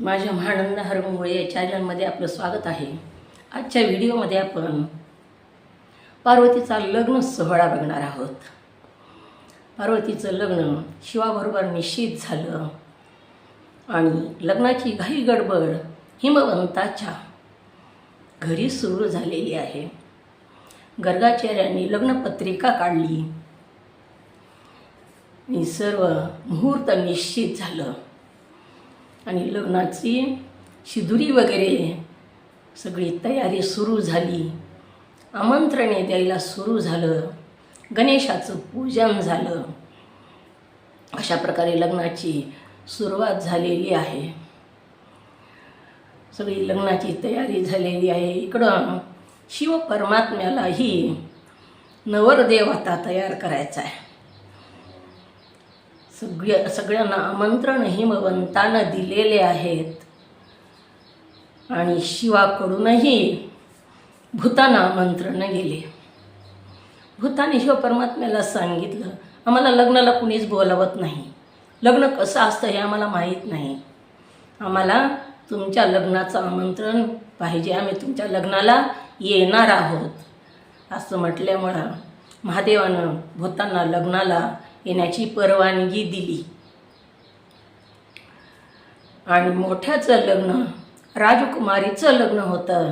माझ्या महानंद हरमुळे या चॅनलमध्ये आपलं स्वागत आहे. आजच्या व्हिडिओमध्ये आपण पार्वतीचा लग्न सोहळा बघणार आहोत. पार्वतीचं लग्न शिवाबरोबर निश्चित झालं आणि लग्नाची घाई गडबड हिमवंताच्या घरी सुरू झालेली आहे. गर्गाचार्यांनी लग्नपत्रिका काढली. आणि सर्व मुहूर्त निश्चित झालं. आणि लग्नाची शिदुरी वगैरे सगळी तयारी सुरू झाली. आमंत्रणे द्यायला सुरू झालं. गणेशाचं पूजन झालं. अशा प्रकारे लग्नाची सुरुवात झालेली आहे. सगळी लग्नाची तयारी झालेली आहे. इकडं शिव परमात्म्यालाही नवरदेव आता तयार करायचा आहे. सगळ्या सगळ्यांना आमंत्रण हिमवंतानं दिलेले आहेत. आणि शिवाकडूनही भूतानं आमंत्रण गेले. भूताने शिव परमात्म्याला सांगितलं आम्हाला लग्नाला कुणीच बोलावत नाही. लग्न कसं असतं हे आम्हाला माहीत नाही. आम्हाला तुमच्या लग्नाचं आमंत्रण पाहिजे. आम्ही तुमच्या लग्नाला येणार आहोत. असं म्हटल्यामुळं महादेवानं भूतांना लग्नाला येण्याची परवानगी दिली. आणि मोठ्याचं लग्न राजकुमारीचं लग्न होतं.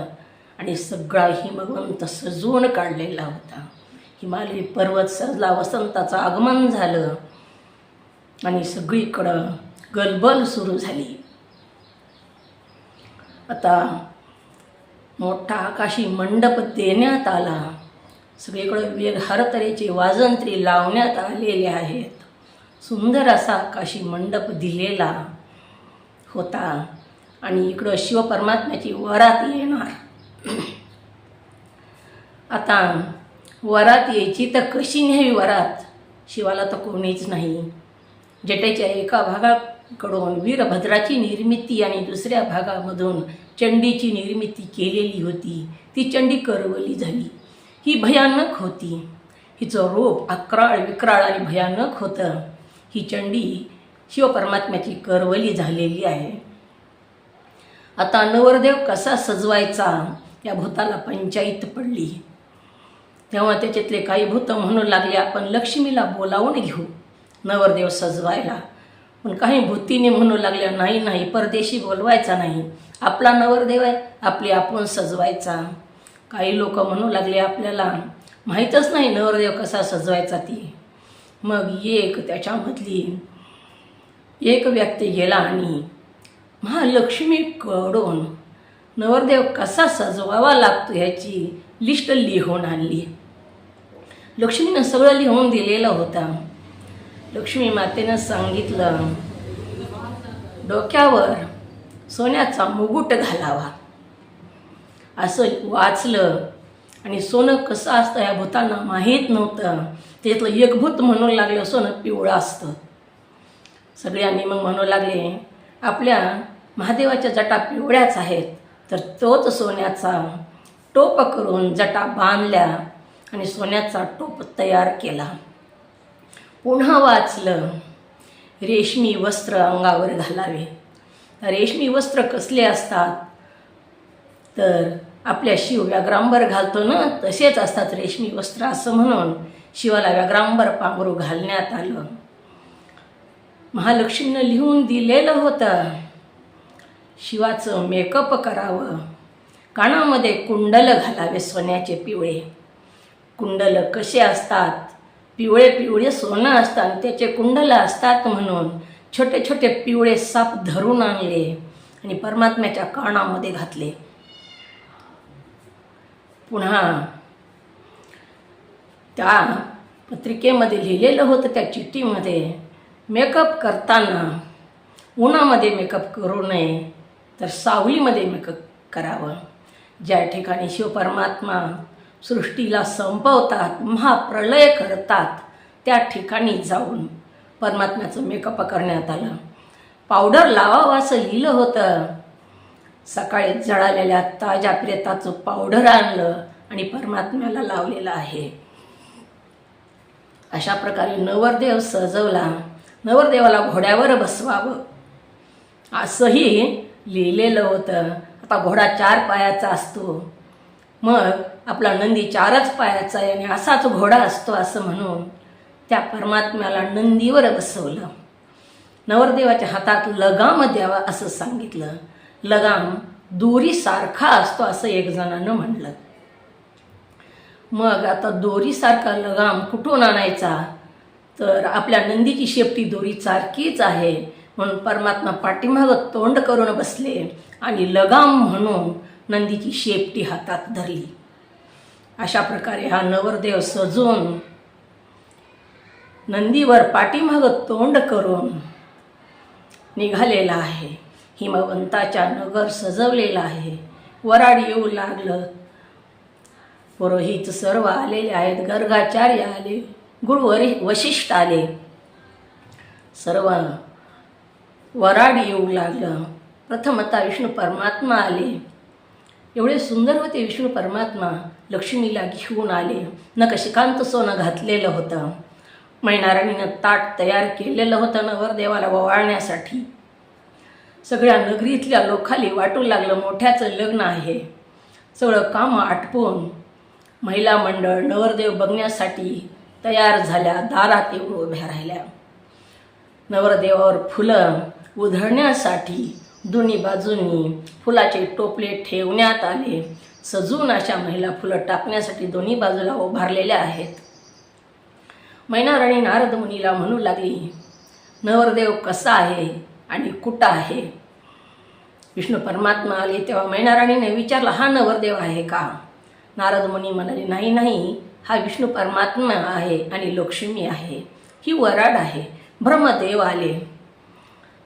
आणि सगळा हिमवंत सजवून काढलेला होता. हिमालय पर्वत सजला वसंताचं आगमन झालं. आणि सगळीकडं गलबल सुरू झाली. आता मोठा आकाशी मंडप देण्यात आला. सगळीकडं वेगहर तऱ्हेचे वाजंत्री लावण्यात आलेले आहेत. सुंदर असा आकाशी मंडप दिलेला होता आणि इकडं शिवपरमात्म्याची वरात येणार. आता वरात यायची तर कशी न्यावी वरात? शिवाला तर कोणीच नाही. जटेच्या एका भागाकडून वीरभद्राची निर्मिती आणि दुसऱ्या भागामधून चंडीची निर्मिती केलेली होती. ती चंडी करवली झाली. ही भयानक होती. हिचं रूप अक्राळ विक्राळ आणि भयानक होतं. ही चंडी शिवपरमात्म्याची करवली झालेली आहे. आता नवरदेव कसा सजवायचा या भूताला पंचायत पडली. तेव्हा त्याच्यातले काही भूत म्हणू लागले आपण लक्ष्मीला बोलावून घेऊ. नवरदेव सजवायला. पण काही भूतीने म्हणू लागल्या नाही नाही परदेशी बोलवायचा नाही. आपला नवरदेव आहे आपली आपण सजवायचा. काही लोक म्हणू लागले आपल्याला माहीतच नाही नवरदेव कसा सजवायचा ती. मग एक त्याच्यामधली एक व्यक्ती गेला आणि महालक्ष्मीकडून नवरदेव कसा सजवावा लागतो ह्याची लिस्ट लिहून आणली. लक्ष्मीनं सगळं लिहून दिलेलं होतं. लक्ष्मी मातेनं सांगितलं डोक्यावर सोन्याचा मुगुट घालावा. असं वाचलं. आणि सोनं कसं असतं ह्या भूतांना माहीत नव्हतं. त्यातलं एक भूत म्हणू लागलं सोनं पिवळं असतं. सगळ्यांनी मग म्हणू लागले आपल्या महादेवाच्या जटा पिवळ्याच आहेत तर तोच सोन्याचा टोप करून जटा बांधल्या आणि सोन्याचा टोप तयार केला. पुन्हा वाचलं रेशमी वस्त्र अंगावर घालावे. रेशमी वस्त्र कसले असतात? तर आपल्या शिव व्याग्रांबर घालतो ना तसेच असतात रेशमी वस्त्र असं म्हणून शिवाला व्याग्रांबर पांघरू घालण्यात आलं. महालक्ष्मीनं लिहून दिलेलं होतं शिवाचं मेकअप करावं. कानामध्ये कुंडल घालावे सोन्याचे पिवळे. कुंडल कसे असतात? पिवळे पिवळे सोनं असतात त्याचे कुंडल असतात म्हणून छोटे छोटे पिवळे साप धरून आणले आणि परमात्म्याच्या कानामध्ये घातले. पुन्हा त्या पत्रिकेमध्ये लिहिलेलं होतं त्या चिठ्ठीमध्ये मेकअप करताना उन्हामध्ये मेकअप करू नये तर सावलीमध्ये मेकअप करावं. ज्या ठिकाणी शिवपरमात्मा सृष्टीला संपवतात महाप्रलय करतात त्या ठिकाणी जाऊन परमात्म्याचं मेकअप करण्यात आलं. पावडर लावावं असं लिहिलं होतं. सकाळी जळालेल्या ताज्या प्रेताचं पावडर आणलं आणि परमात्म्याला लावलेलं आहे. अशा प्रकारे नवरदेव सजवला. नवरदेवाला घोड्यावर बसवावं. असंही लिहिलेलं होतं. आता घोडा चार पायाचा असतो. मग आपला नंदी चारच पायाचा आहे आणि असाच घोडा असतो असं म्हणून त्या परमात्म्याला नंदीवर बसवलं. नवरदेवाच्या हातात लगाम द्यावा असं सांगितलं. लगाम दोरीसारखा असतो असं एक जणानं म्हणलं मग आता दोरीसारखा लगाम कुठून आणायचा? तर आपल्या नंदीची शेपटी दोरी सारखीच आहे. म्हणून परमात्मा पाठीमागं तोंड करून बसले आणि लगाम म्हणून नंदीची शेपटी हातात धरली अशा प्रकारे हा नवरदेव सजून नंदीवर पाठीमागं तोंड करून निघालेला आहे. हिमवंताच्या नगर सजवलेला आहे. वराड येऊ लागलं. पुरोहित सर्व आलेले आहेत. गर्गाचार्य आले. गुरुवरी वशिष्ठ आले. सर्व वराड येऊ लागलं. प्रथमतः विष्णू परमात्मा आले. एवढे सुंदर होते विष्णू परमात्मा. लक्ष्मीला घेऊन आले. नकशिकांत सोनं घातलेलं होतं. मैनारायणीनं ताट तयार केलेलं होतं नवरदेवाला ववाळण्यासाठी. सगळ्या नगरीतल्या लोकाली वाटू लागलं मोठ्याचं लग्न आहे. सगळं कामं आटपून महिला मंडळ नवरदेव बघण्यासाठी तयार झाल्या दारात येऊन उभ्या राहिल्या. नवरदेवावर फुलं उधळण्यासाठी दोन्ही बाजूंनी फुलाचे टोपले ठेवण्यात आले. सजून अशा महिला फुलं टाकण्यासाठी दोन्ही बाजूला उभारलेल्या आहेत. मैनाराणी नारद मुनीला म्हणू लागली नवरदेव कसा आहे? आणि कुठं आहे? विष्णू परमात्मा आले तेव्हा मैनाराणीने विचारलं हा नवरदेव आहे का? नारद मुनी म्हणाले नाही नाही. हा विष्णू परमात्मा आहे आणि लक्ष्मी आहे. ही वराड आहे. ब्रह्मदेव आले.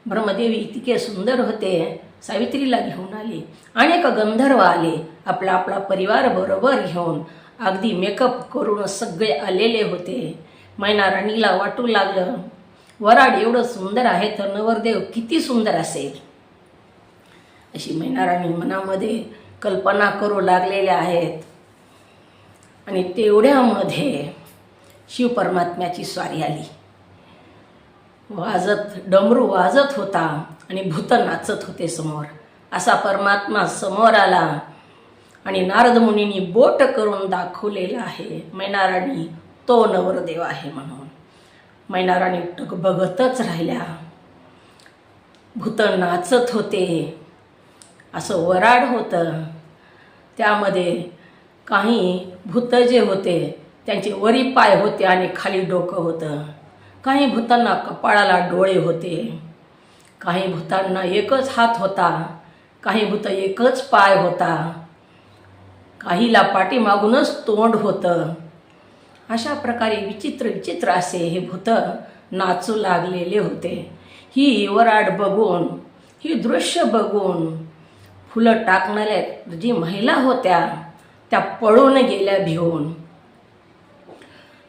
ब्रह्मदेवी इतके सुंदर होते. सावित्रीला घेऊन आले. अनेक गंधर्व आले. आपला आपला परिवार बरोबर घेऊन अगदी मेकअप करून सगळे आलेले होते. मैनाराणीला वाटू लागलं वराड एवढं सुंदर आहे तर नवरदेव किती सुंदर असेल. अशी मैनाराणी मनामध्ये कल्पना करू लागलेल्या आहेत. आणि तेवढ्यामध्ये शिवपरमात्म्याची स्वारी आली. वाजत डमरू वाजत होता आणि भूत नाचत होते समोर. असा परमात्मा समोर आला आणि नारद मुनींनी बोट करून दाखवलेला आहे मैनाराणी तो नवरदेव आहे म्हणून. मैनाराणी टक बघतच राहिल्या. भूत नाचत होते. असं वराड होतं. त्यामध्ये काही भूत जे होते त्यांचे वरी पाय होते आणि खाली डोकं होतं. काही भूतांना कपाळाला डोळे होते. काही भूतांना एकच हात होता. काही भूत एकच पाय होता. काहीला पाठीमागूनच तोंड होतं. अशा प्रकारे विचित्र विचित्र असे हे भूत नाचू लागलेले होते. ही वराड बघून ही दृश्य बघून फुलं टाकणाऱ्या जी महिला होत्या त्या पळून गेल्या भिवून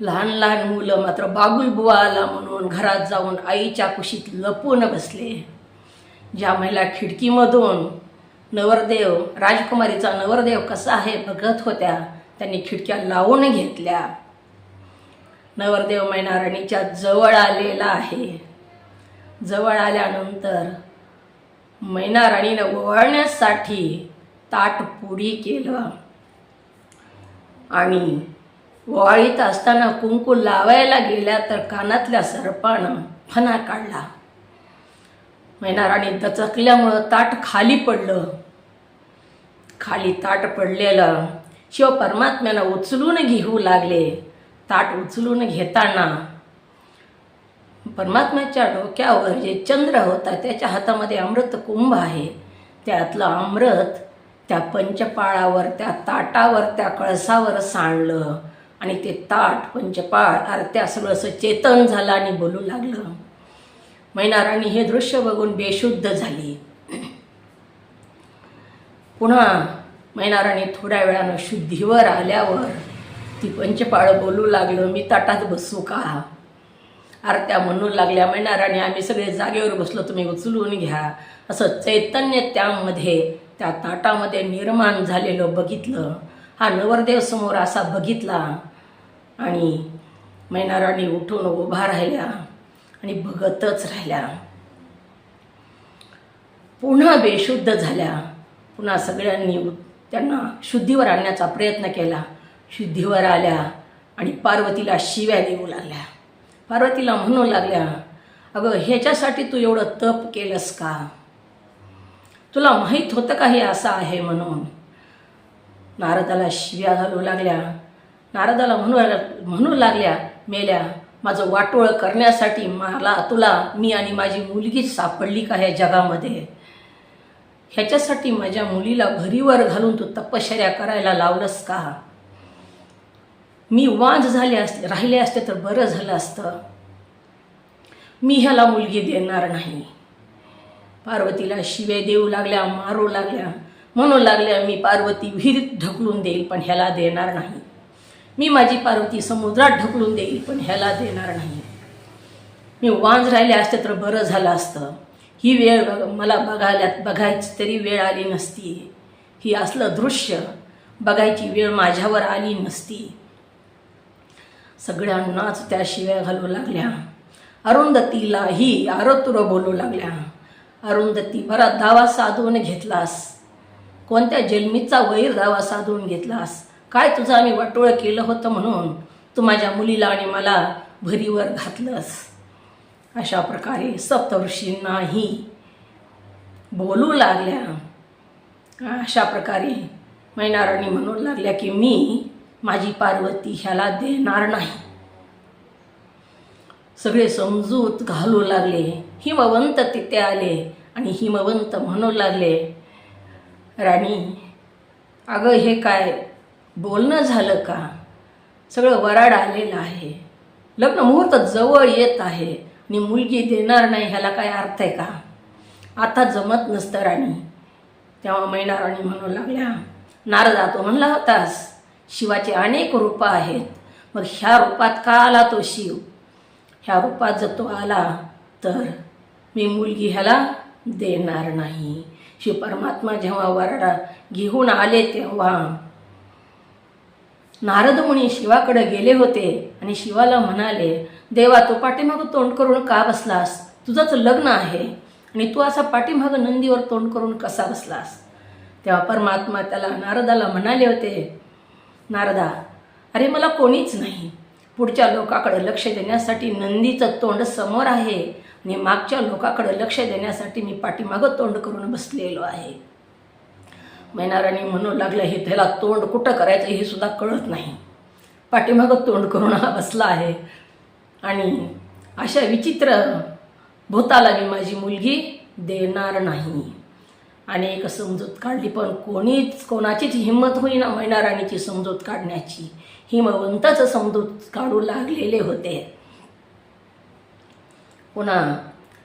लहान लहान मुलं मात्र बाबुल बुवा आला म्हणून घरात जाऊन आईच्या कुशीत लपून बसले. ज्या महिला खिडकीमधून नवरदेव राजकुमारीचा नवरदेव कसा आहे बघत होत्या त्यांनी खिडक्या लावून घेतल्या. नवरदेव मैनाराणीच्या जवळ आलेला आहे. जवळ आल्यानंतर मैनाराणीनं वळण्यासाठी ताट पुडी केलं. आणि वाळीत असताना कुंकू लावायला गेल्या तर कानातल्या सर्पानं फणा काढला. मैनाराणी दचकल्यामुळं ताट खाली पडलं. खाली ताट पडलेलं शिव परमात्म्यानं उचलून घेऊ लागले. ताट उचलून घेताना परमात्म्याच्या डोक्यावर जे चंद्र होता त्याच्या हातामध्ये अमृत कुंभ आहे. त्यातलं अमृत त्या पंचपाळावर त्या ताटावर त्या कळसावर सांडलं आणि ते ताट पंचपाळ आरत्या सगळं असं चेतन झालं आणि बोलू लागलं. मैनाराणी हे दृश्य बघून बेशुद्ध झाली. पुन्हा मैनाराणी थोड्या वेळानं शुद्धीवर आल्यावर ती पंचपाळ बोलू लागलं मी ताटात बसू का? आरत्या म्हणू लागल्या मैनाराणी आम्ही सगळे जागेवर बसलो तुम्ही उचलून घ्या. असं चैतन्य त्यामध्ये त्या ताटामध्ये निर्माण झालेलं बघितलं. हा नवरदेव समोर असा बघितला आणि मैनाराणी उठून उभा राहिल्या आणि बघतच राहिल्या. पुन्हा बेशुद्ध झाल्या. पुन्हा सगळ्यांनी त्यांना शुद्धीवर आणण्याचा प्रयत्न केला. शुद्धीवर आल्या आणि पार्वतीला शिव्या देऊ लागल्या पार्वतीला म्हणू लागल्या अगं ह्याच्यासाठी तू एवढं तप केलंस का? तुला माहीत होतं का हे असं आहे म्हणून? नारदाला शिव्या घालू लागल्या. नारदाला म्हणू म्हणू लागल्या मेल्या माझं वाटोळ करण्यासाठी मला तुला मी आणि माझी मुलगीच सापडली का ह्या जगामध्ये? ह्याच्यासाठी माझ्या मुलीला भरीवर घालून तू तपश्चर्या करायला लावलंस का? मी वांझ झाले असते राहिले असते तर बरं झालं असतं. मी ह्याला मुलगी देणार नाही. पार्वतीला शिवे देऊ लागल्या मारू लागल्या. म्हणू लागल्या मी पार्वती विहिरीत ढकलून देईल पण ह्याला देणार नाही. मी माझी पार्वती समुद्रात ढकलून देईल पण ह्याला देणार नाही. मी वांज राहिले असते तर बरं झालं असतं. ही वेळ बघ- मला बघायला बघायची तरी वेळ आली नसती. ही असलं दृश्य बघायची वेळ माझ्यावर आली नसती. सगळ्यांनाच त्या शिव्या घालू लागल्या. अरुंधतीलाही आरोतुर बोलू लागल्या. अरुंधती बरा दावा साधून घेतलास. कोणत्या जन्मीचा वैर दावा साधून घेतलास? काय तुझं आम्ही वाटोळं केलं होतं म्हणून तू माझ्या मुलीला आणि मला भरीवर घातलंस? अशा प्रकारे सप्तऋषींनाही बोलू लागल्या. अशा प्रकारे मैनाराणी म्हणू लागल्या की मी माझी पार्वती ह्याला देणार नाही. सगळे समजूत घालू लागले. हिमवंत तिथे आले आणि हिमवंत म्हणू लागले राणी अगं हे काय बोलणं झालं का? सगळं वराड आलेलं आहे. लग्न मुहूर्त जवळ येत आहे. आणि मुलगी देणार नाही ह्याला काय अर्थ आहे का? आता जमत नसतं राणी. तेव्हा मैना राणी म्हणू लागल्या नारदा तो म्हणला होतास शिवाचे अनेक रूपं आहेत. मग ह्या रूपात का आला तो शिव? ह्या रूपात जर तो आला तर मी मुलगी ह्याला देणार नाही. शिव परमात्मा जेव्हा वरडा घेऊन आले तेव्हा नारद मुनी शिवाकडे गेले होते आणि शिवाला म्हणाले देवा तू पाठीमागं तोंड करून का बसलास? तुझंच लग्न आहे आणि तू असा पाठीमागं नंदीवर तोंड करून कसा बसलास? तेव्हा परमात्मा त्याला नारदाला म्हणाले होते नारदा अरे मला कोणीच नाही. पुढच्या लोकाकडे लक्ष देण्यासाठी नंदीचं तोंड समोर आहे. आणि मागच्या लोकाकडे लक्ष देण्यासाठी मी पाठीमागं तोंड करून बसलेलो आहे. मैनाराणी म्हणू लागलं हे त्याला तोंड कुठं करायचं हे सुद्धा कळत नाही. पाठीमागं तोंड करून हा बसला आहे. आणि अशा विचित्र भूताला मी माझी मुलगी देणार नाही. आणि एक समजूत काढली पण कोणीच कोणाचीच हिंमत होईना मैनाराणीची समजूत काढण्याची. हिमवंतच समजूत काढू लागलेले होते. पुन्हा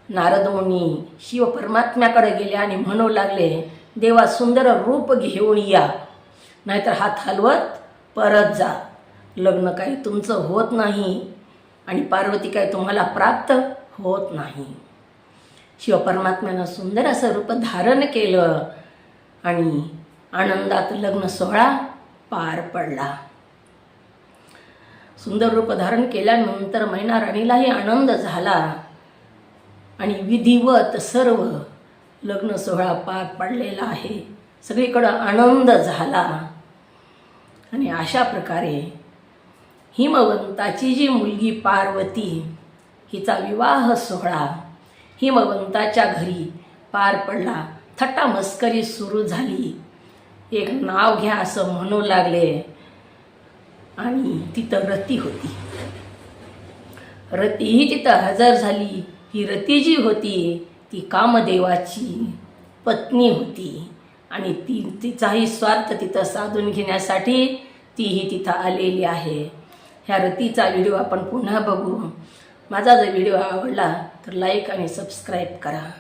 नारद मुनी शिव परमात्म्याकडे गेले आणि म्हणू लागले देवा सुंदर रूप घेऊन या नाहीतर हात हलवत परत जा. लग्न काही तुमचं होत नाही आणि पार्वती काय तुम्हाला प्राप्त होत नाही. शिव परमात्म्यानं सुंदर असं रूप धारण केलं आणि आनंदात लग्न सोहळा पार पडला. सुंदर रूप धारण केल्यानंतर मैना राणीलाही आनंद झाला आणि विधिवत सर्व लग्न सोहळा पार पडलेला आहे. सगळीकडं आनंद झाला. आणि अशा प्रकारे हिमवंताची जी मुलगी पार्वती हिचा विवाह सोहळा हिमवंताच्या घरी पार पडला. थट्टा मस्करी सुरू झाली. एक नाव घ्या असं म्हणू लागले. आणि तिथं रती होती. रतीही तिथं हजर झाली. ही रती जी होती ती कामदेवाची पत्नी होती. आणि ती तिचाही स्वार्थ तिथं साधून घेण्यासाठी तीही तिथं आलेली आहे. ह्या रतीचा व्हिडिओ आपण पुन्हा बघू. माझा जर व्हिडिओ आवडला तर लाईक आणि सबस्क्राईब करा.